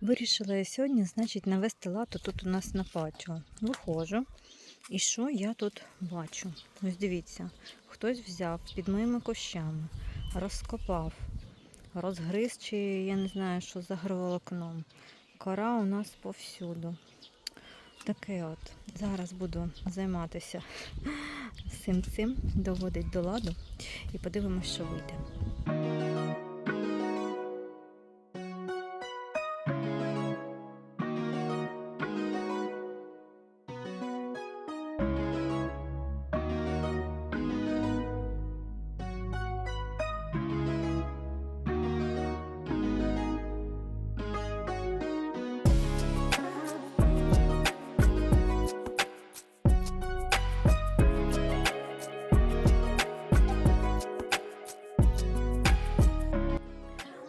Вирішила я сьогодні, значить, навести лад тут у нас на патіо. Виходжу. І що я тут бачу? Ось дивіться, хтось взяв під моїми кущами, розкопав, розгриз, чи я не знаю, що за агроволокном. Кора у нас повсюду. Таке от. Зараз буду займатися всім цим, доводить до ладу і подивимося, що вийде.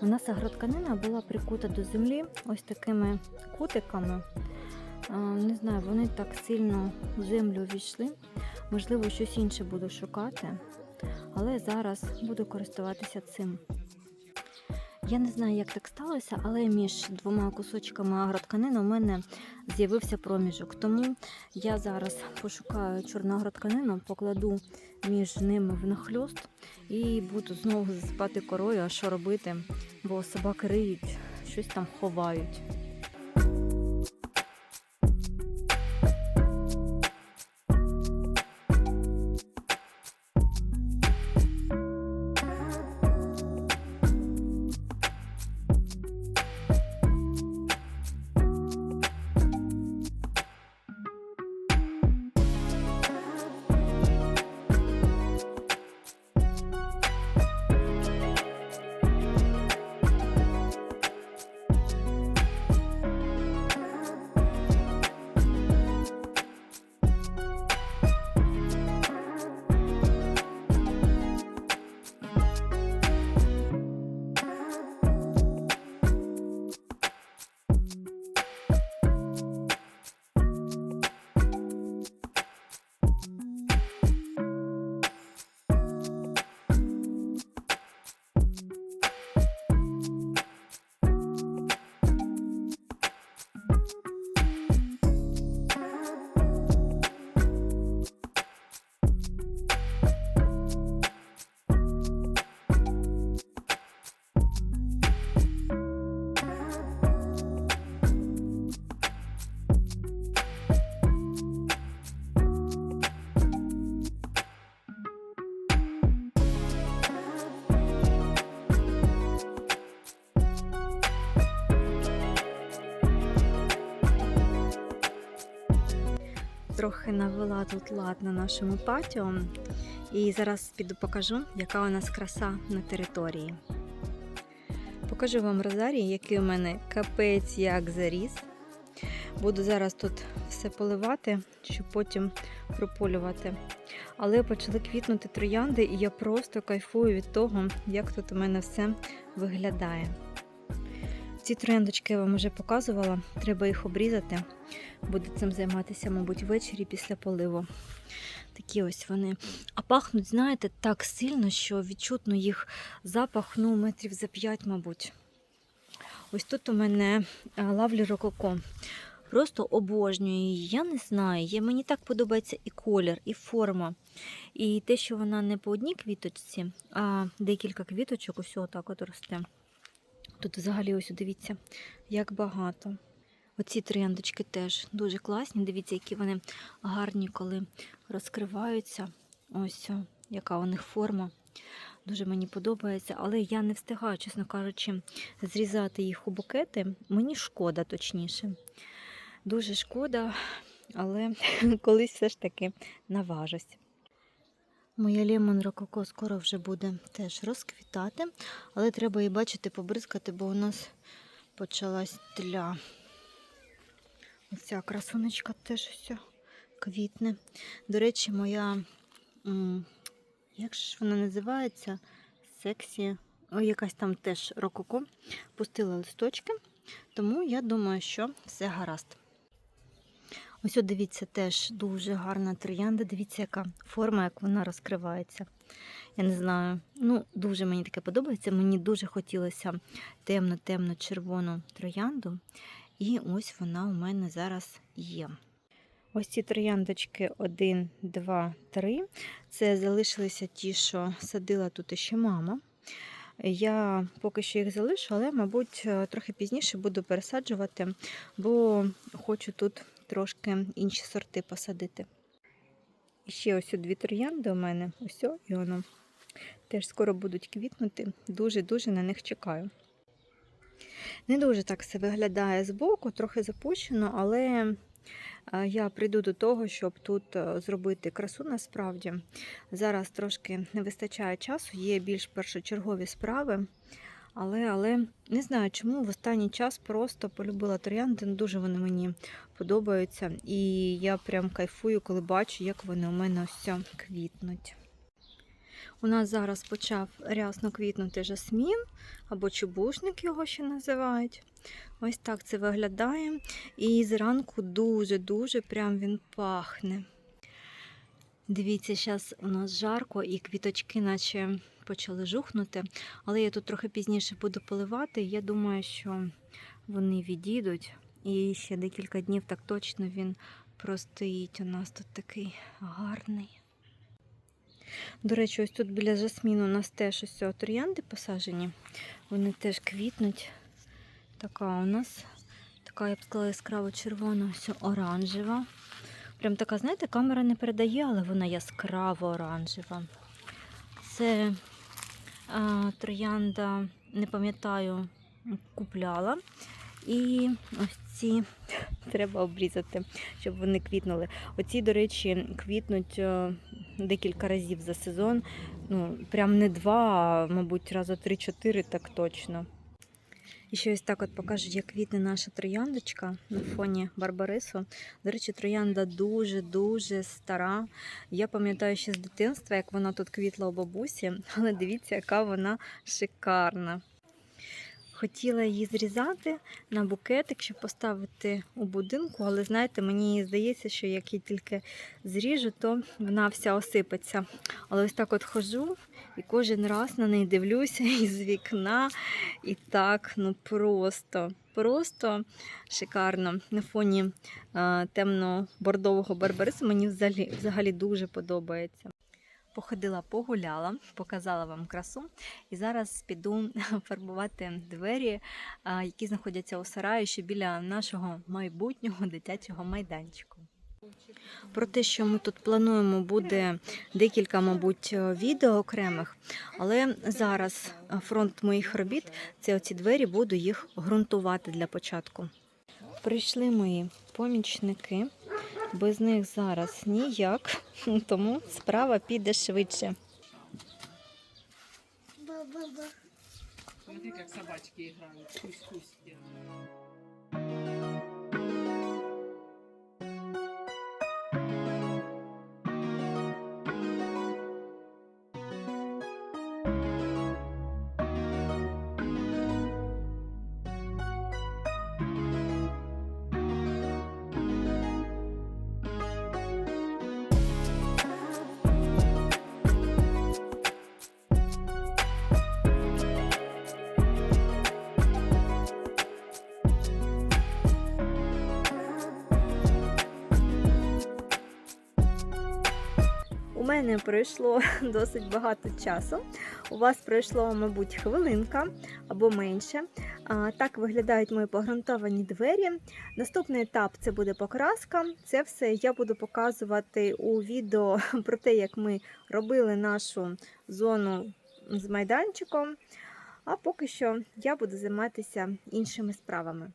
У нас агротканина була прикута до землі ось такими кутиками. Не знаю, вони так сильно в землю війшли. Можливо, щось інше буду шукати, але зараз буду користуватися цим. Я не знаю, як так сталося, але між двома кусочками агротканини у мене з'явився проміжок. Тому я зараз пошукаю чорну агротканину, покладу між ними в нахльост і буду знову засипати корою, а що робити, бо собаки риють, щось там ховають. Трохи навела тут лад на нашому патіо. І зараз піду покажу, яка у нас краса на території. Покажу вам розарій, який у мене капець як заріс. Буду зараз тут все поливати, щоб потім прополювати. Але почали квітнути троянди, і я просто кайфую від того, як тут у мене все виглядає. Ці трояндочки я вам вже показувала, треба їх обрізати. Буду цим займатися, мабуть, ввечері після поливу. Такі ось вони. А пахнуть, знаєте, так сильно, що відчутно їх запах ну, метрів за 5, мабуть. Ось тут у мене е, лавлі рококо. Просто обожнюю її. Я не знаю. Мені так подобається і колір, і форма. І те, що вона не по одній квіточці, а декілька квіточок, ось отак от росте. Тут взагалі ось дивіться, як багато. Оці трояндочки теж дуже класні. Дивіться, які вони гарні, коли розкриваються. Ось яка у них форма. Дуже мені подобається, але я не встигаю, чесно кажучи, зрізати їх у букети. Мені шкода, точніше. Дуже шкода, але колись все ж таки наважусь. Моя лемон рококо скоро вже буде теж розквітати, але треба її бачити, побризкати, бо у нас почалась тля. Оця красунечка теж все квітне. До речі, моя, як ж вона називається? Сексі. О, якась там теж рококо. Пустила листочки, тому я думаю, що все гаразд. Ось от дивіться, теж дуже гарна троянда. Дивіться, яка форма, як вона розкривається. Я не знаю. Ну, дуже мені таке подобається. Мені дуже хотілося темно-темно червону троянду. І ось вона у мене зараз є. Ось ці трояндочки 1, 2, 3. Це залишилися ті, що садила тут ще мама. Я поки що їх залишу, але, мабуть, трохи пізніше буду пересаджувати, бо хочу тут трошки інші сорти посадити. І ще ось дві троянди у мене, ось і воно. Теж скоро будуть квітнути. Дуже-дуже на них чекаю. Не дуже так все виглядає збоку, трохи запущено, але е, я прийду до того, щоб тут е, зробити красу насправді. Зараз трошки не вистачає часу, є більш першочергові справи. Але, але не знаю, чому в останній час просто полюбила троянди. Дуже вони мені подобаються. І я прям кайфую, коли бачу, як вони у мене ось квітнуть. У нас зараз почав рясно квітнути жасмін, або чубушник його ще називають. Ось так це виглядає. І зранку дуже-дуже прям він пахне. Дивіться, зараз у нас жарко і квіточки, наче почали жухнути. Але я тут трохи пізніше буду поливати. Я думаю, що вони відійдуть. І ще декілька днів так точно він простоїть. У нас тут такий гарний. До речі, ось тут біля жасміну у нас теж ось троянди посаджені. Вони теж квітнуть. Така у нас, така, я б сказала, яскраво червона, ось оранжева. Прям така, знаєте, камера не передає, але вона яскраво оранжева. Це а, троянда, не пам'ятаю, купляла. І ось ці треба обрізати, щоб вони квітнули. Оці, до речі, квітнуть е, декілька разів за сезон. Ну, прям не два, а, мабуть, раза три-чотири, так точно. І ще ось так от покажу, як квітне наша трояндочка на фоні Барбарису. До речі, троянда дуже-дуже стара. Я пам'ятаю ще з дитинства, як вона тут квітла у бабусі, але дивіться, яка вона шикарна. Хотіла її зрізати на букетик, щоб поставити у будинку, але знаєте, мені здається, що як її тільки зріжу, то вона вся осипеться. Але ось так от хожу і кожен раз на неї дивлюся із вікна. І так, ну просто, просто шикарно. На фоні е, темно-бордового барбарису мені взагалі, взагалі дуже подобається. Походила, погуляла, показала вам красу. І зараз піду фарбувати двері, які знаходяться у сараї, ще біля нашого майбутнього дитячого майданчику. Про те, що ми тут плануємо, буде декілька, мабуть, відео окремих, але зараз фронт моїх робіт це оці двері, буду їх ґрунтувати для початку. Прийшли мої помічники. Без них зараз ніяк, тому справа піде швидше. Смотри, как собачки играют. Кусь-кусь делают. Мене пройшло досить багато часу. У вас пройшло, мабуть, хвилинка або менше. Так виглядають мої погрунтовані двері. Наступний етап це буде покраска. Це все я буду показувати у відео про те, як ми робили нашу зону з майданчиком. А поки що я буду займатися іншими справами.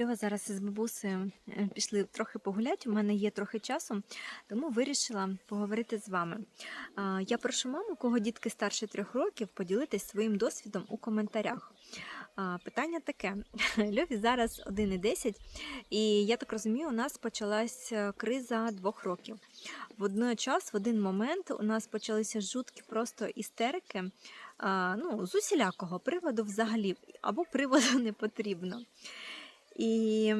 Льова зараз із бабусею е, пішли трохи погуляти. У мене є трохи часу, тому вирішила поговорити з вами. Я прошу маму, кого дітки старше трьох років, поділитись своїм досвідом у коментарях. Питання таке: Льові зараз 1,10, і я так розумію, у нас почалась е, криза двох років. Водночас, в один момент, у нас почалися жуткі просто істерики. Ну, з усілякого приводу взагалі, або приводу не потрібно. І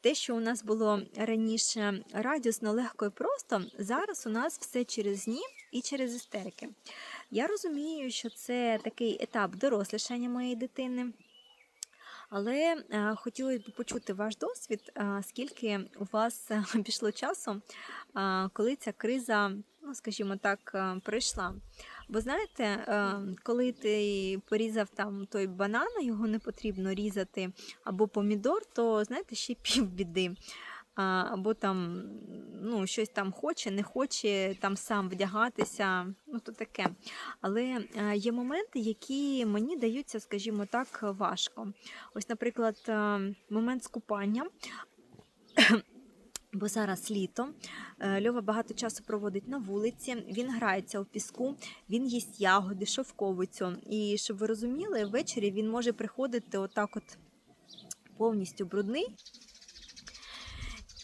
те, що у нас було раніше радісно, легко і просто, зараз у нас все через ні і через істерики. Я розумію, що це такий етап дорослішання моєї дитини. Але е, хотілося б почути ваш досвід, е, скільки у вас е, пішло часу, коли ця криза, ну скажімо так, пройшла. Бо знаєте, е, коли ти порізав там той банан, його не потрібно різати, або помідор, то знаєте, ще півбіди. А, або там ну, щось там хоче, не хоче там сам вдягатися, ну то таке. Але е, є моменти, які мені даються, скажімо так, важко. Ось, наприклад, е, момент скупання. Бо зараз літо, Е, Льова багато часу проводить на вулиці, він грається у піску, він їсть ягоди, шовковицю. І щоб ви розуміли, ввечері він може приходити отак, от повністю брудний.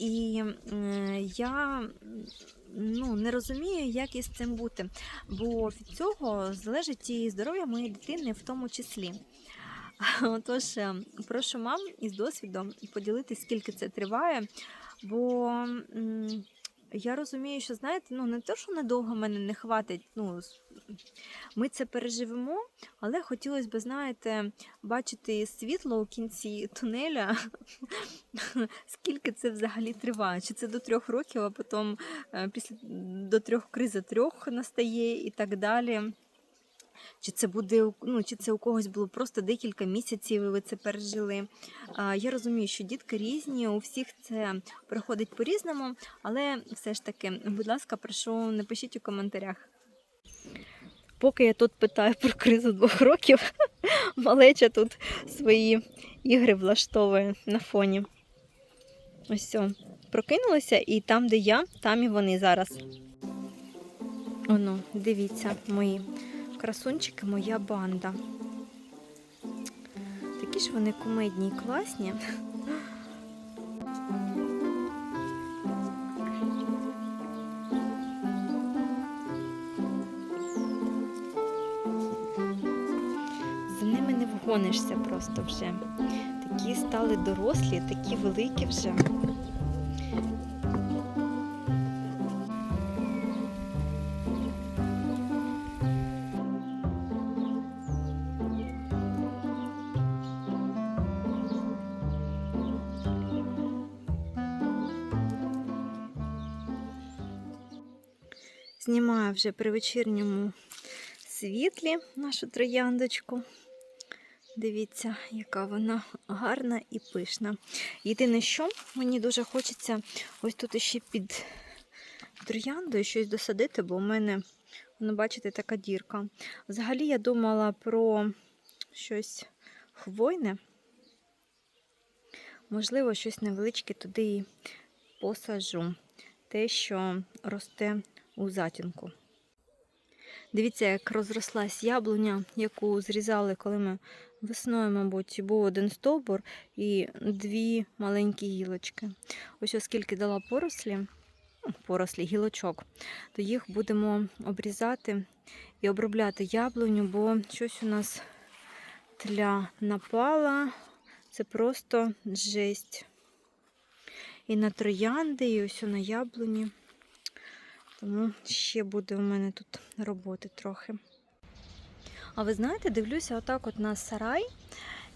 І е, я ну, не розумію, як із цим бути, бо від цього залежить і здоров'я моєї дитини в тому числі. Отож, е, прошу мам із досвідом поділитися, скільки це триває, бо я розумію, що знаєте, ну не те, що надовго мене не хватить. Ну, ми це переживемо, але хотілося б, знаєте, бачити світло у кінці тунеля, скільки це взагалі триває. Чи це до трьох років, а потім е, після до трьох криза трьох настає і так далі. Чи це буде ну, чи це у когось було просто декілька місяців, і ви це пережили. Я розумію, що дітки різні, у всіх це проходить по-різному, але все ж таки, будь ласка, прошу, напишіть у коментарях. Поки я тут питаю про кризу двох років, малеча тут свої ігри влаштовує на фоні. Ось все. Прокинулася, і там, де я, там і вони зараз. Оно, дивіться, мої красунчики, моя банда. Такі ж вони кумедні і класні. За ними не вгонишся просто вже. Такі стали дорослі, такі великі вже. Знімаю вже при вечірньому світлі нашу трояндочку. Дивіться, яка вона гарна і пишна. Єдине, що мені дуже хочеться ось тут ще під трояндою щось досадити, бо у мене, воно, бачите, така дірка. Взагалі я думала про щось хвойне. Можливо, щось невеличке туди і посаджу. Те, що росте у затінку. Дивіться, як розрослась яблуня, яку зрізали, коли ми весною, мабуть, був один стовбур і дві маленькі гілочки. Ось оскільки дала порослі, порослі гілочок, то їх будемо обрізати і обробляти яблуню, бо щось у нас тля напала. Це просто жесть. І на троянди, і ось на яблуні. Тому ще буде у мене тут роботи трохи. А ви знаєте, дивлюся отак от на сарай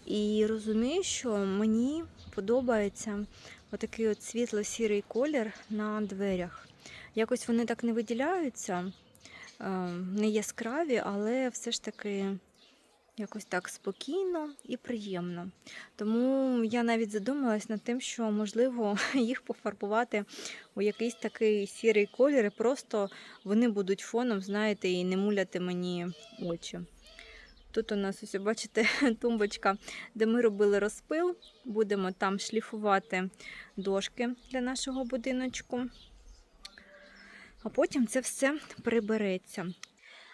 і розумію, що мені подобається отакий от світло-сірий колір на дверях. Якось вони так не виділяються, е, не яскраві, але все ж таки якось так спокійно і приємно. Тому я навіть задумалась над тим, що можливо їх пофарбувати у якийсь такий сірий колір, і просто вони будуть фоном, знаєте, і не муляти мені очі. Тут у нас ось, бачите, тумбочка, де ми робили розпил. Будемо там шліфувати дошки для нашого будиночку. А потім це все прибереться.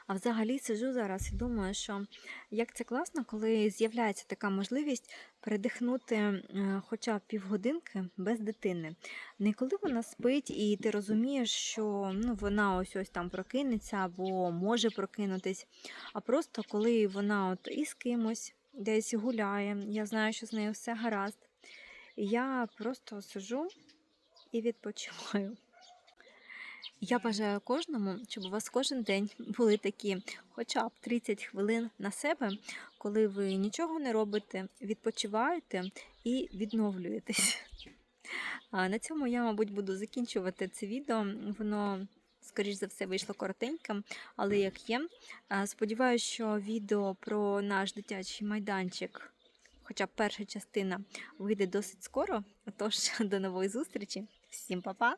А взагалі сиджу зараз і думаю, що як це класно, коли з'являється така можливість передихнути е, хоча б півгодинки без дитини. Не коли вона спить, і ти розумієш, що ну, вона ось ось там прокинеться або може прокинутись, а просто коли вона от із кимось десь гуляє, я знаю, що з нею все гаразд. Я просто сижу і відпочиваю. Я бажаю кожному, щоб у вас кожен день були такі хоча б 30 хвилин на себе, коли ви нічого не робите, відпочиваєте і відновлюєтесь. А на цьому я, мабуть, буду закінчувати це відео. Воно, скоріш за все, вийшло коротеньким, але як є. Сподіваюся, що відео про наш дитячий майданчик, хоча б перша частина, вийде досить скоро. Отож, до нової зустрічі. Всім па-па!